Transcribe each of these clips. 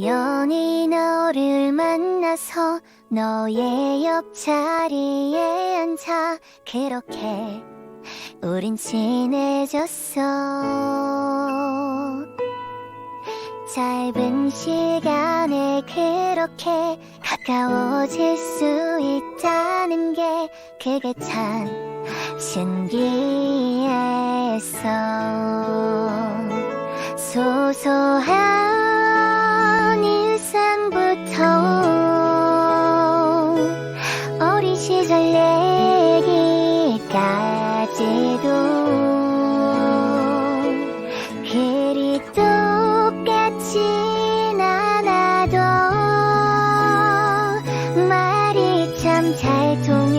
우연히 너를 만나서 너의 옆자리에 앉아 그렇게 우린 친해졌어. 짧은 시간에 그렇게 가까워질 수 있다는 게 그게 참 신기해. 彩虹。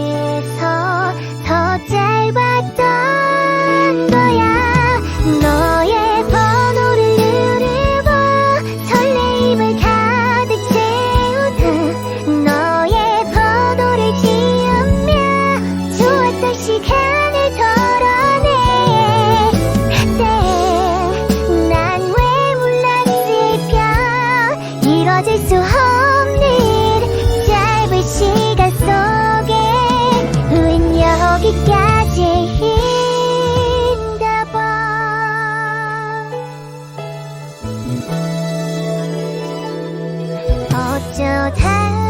ออกเจ้าแท้